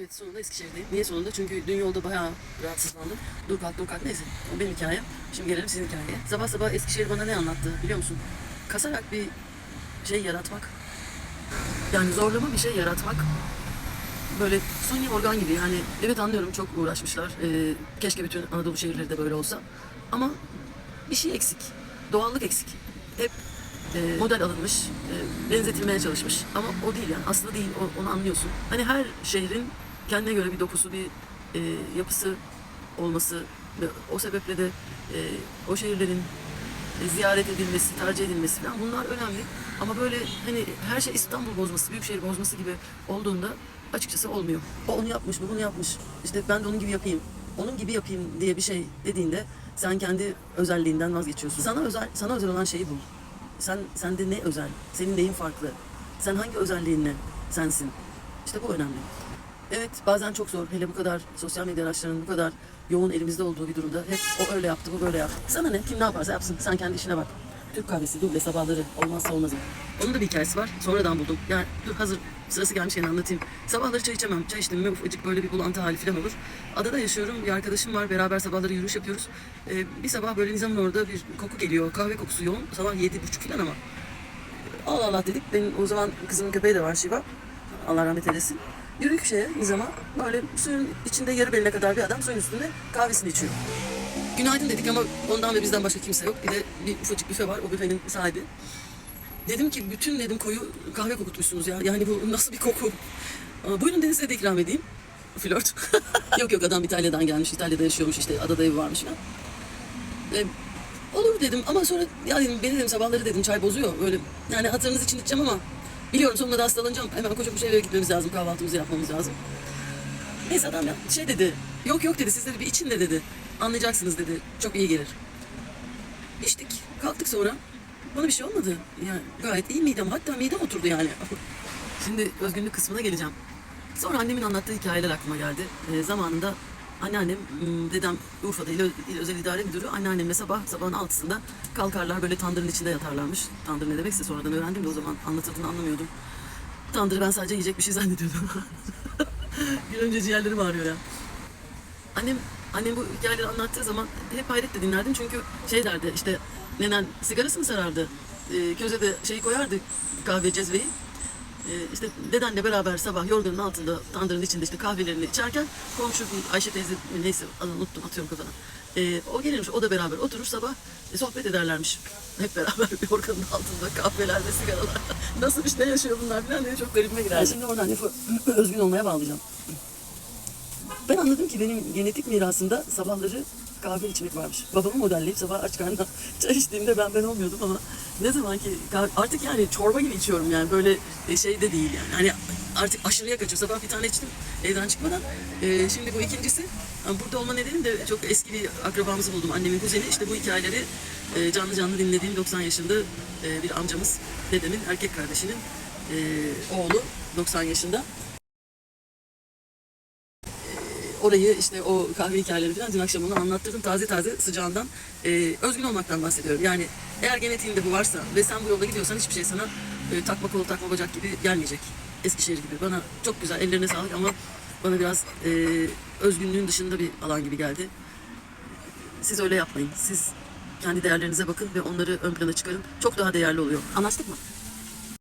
Evet sonunda Eskişehir'deyim. Niye sonunda? Çünkü dün yolda bayağı rahatsızlandım. Dur kalk dur kalk neyse. O benim hikayem. Şimdi gelelim sizin hikayeye. Sabah sabah Eskişehir bana ne anlattı biliyor musun? Kasarak bir şey yaratmak. Yani zorlama bir şey yaratmak. Böyle suni organ gibi yani evet anlıyorum çok uğraşmışlar. Ee, keşke bütün Anadolu şehirleri de böyle olsa. Ama bir şey eksik. Doğallık eksik. Hep e, model alınmış, e, benzetilmeye çalışmış. Ama o değil yani. Aslında değil. O- onu anlıyorsun. Hani her şehrin kendine göre bir dokusu, bir e, yapısı olması ve o sebeple de e, o şehirlerin e, ziyaret edilmesi, tercih edilmesi falan bunlar önemli. Ama böyle hani her şey İstanbul bozması, büyükşehir bozması gibi olduğunda açıkçası olmuyor. O onu yapmış, bu bunu yapmış. İşte ben de onun gibi yapayım, onun gibi yapayım diye bir şey dediğinde sen kendi özelliğinden vazgeçiyorsun. Sana özel, sana özel olan şeyi bul. Sen sende ne özel? Senin neyin farklı? Sen hangi özelliğinle sensin? İşte bu önemli. Evet bazen çok zor. Hele bu kadar sosyal medya araçlarının bu kadar yoğun elimizde olduğu bir durumda hep o öyle yaptı, bu böyle yaptı. Sana ne? Kim ne yaparsa yapsın. Sen kendi işine bak. Türk kahvesi, duble sabahları olmazsa olmazım. Onun da bir hikayesi var. Sonradan buldum. Yani dur hazır sırası gelmişken anlatayım. Sabahları çay içemem. Çay içtim mi ufacık böyle bir bulantı hali falan olur. Adada yaşıyorum. Bir arkadaşım var. Beraber sabahları yürüyüş yapıyoruz. Ee, bir sabah böyle Nizam'ın orada bir koku geliyor. Kahve kokusu yoğun. Sabah yedi buçuk falan ama. Allah Allah dedik. Benim o zaman kızımın köpeği de var Şiva. Allah rahmet eylesin. Yürüdük şeye Nizam'a. Böyle suyun içinde yarı beline kadar bir adam suyun üstünde kahvesini içiyor. Günaydın dedik ama ondan ve bizden başka kimse yok. Bir de bir ufacık büfe var. O büfenin sahibi. Dedim ki bütün dedim koyu kahve kokutmuşsunuz ya. Yani bu nasıl bir koku? Aa, buyurun dedim size de ikram edeyim. Flört. yok yok adam İtalya'dan gelmiş. İtalya'da yaşıyormuş işte adada evi varmış falan. E, olur dedim ama sonra ya dedim beni dedim sabahları dedim çay bozuyor. Böyle yani hatırınız için içeceğim ama biliyorum sonunda da hastalanacağım. Hemen koşa koşa eve gitmemiz lazım. Kahvaltımızı yapmamız lazım. Neyse adam ya şey dedi. Yok yok dedi siz dedi bir için de dedi. Anlayacaksınız dedi. Çok iyi gelir. İçtik. Kalktık sonra. Bana bir şey olmadı. Yani gayet iyi midem. Hatta midem oturdu yani. Şimdi özgünlük kısmına geleceğim. Sonra annemin anlattığı hikayeler aklıma geldi. Ee, zamanında anneannem, m, dedem Urfa'da il, il özel idare müdürü. Anneannemle sabah sabahın altısında kalkarlar böyle tandırın içinde yatarlarmış. Tandır ne demekse sonradan öğrendim de o zaman anlatıldığını anlamıyordum. Tandırı ben sadece yiyecek bir şey zannediyordum. Bir önce ciğerlerim ağrıyor ya. Annem annem bu hikayeleri anlattığı zaman hep hayretle dinlerdim çünkü şey derdi işte nenen sigarasını sarardı. Ee, köze de şeyi koyardı kahve cezveyi. Ee, işte dedenle beraber sabah yorganın altında tandırın içinde işte kahvelerini içerken komşu Ayşe teyze neyse adını unuttum atıyorum kafadan. Ee, o gelirmiş o da beraber oturur sabah e, sohbet ederlermiş. Hep beraber yorganın altında kahveler ve sigaralar. Nasılmış ne yaşıyor bunlar falan diye çok garibime girer. Şimdi oradan lafı özgün olmaya bağlayacağım. Ben anladım ki benim genetik mirasımda sabahları kahve içmek varmış. Babamı modelleyip sabah aç karnına çay içtiğimde ben ben olmuyordum ama ne zaman ki artık yani çorba gibi içiyorum yani böyle e, şey de değil yani. Hani artık aşırıya kaçıyor. Sabah bir tane içtim evden çıkmadan. E, şimdi bu ikincisi. Burada olma nedenim de çok eski bir akrabamızı buldum. Annemin kuzeni. İşte bu hikayeleri e, canlı canlı dinlediğim 90 yaşında e, bir amcamız, dedemin erkek kardeşinin e, oğlu 90 yaşında orayı işte o kahve hikayeleri falan dün akşam onu anlattırdım taze taze sıcağından. Ee, özgün olmaktan bahsediyorum. Yani eğer genetiğinde bu varsa ve sen bu yolda gidiyorsan hiçbir şey sana e, takma kol takma bacak gibi gelmeyecek. Eskişehir gibi. Bana çok güzel ellerine sağlık ama bana biraz e, özgünlüğün dışında bir alan gibi geldi. Siz öyle yapmayın. Siz kendi değerlerinize bakın ve onları ön plana çıkarın. Çok daha değerli oluyor. Anlaştık mı?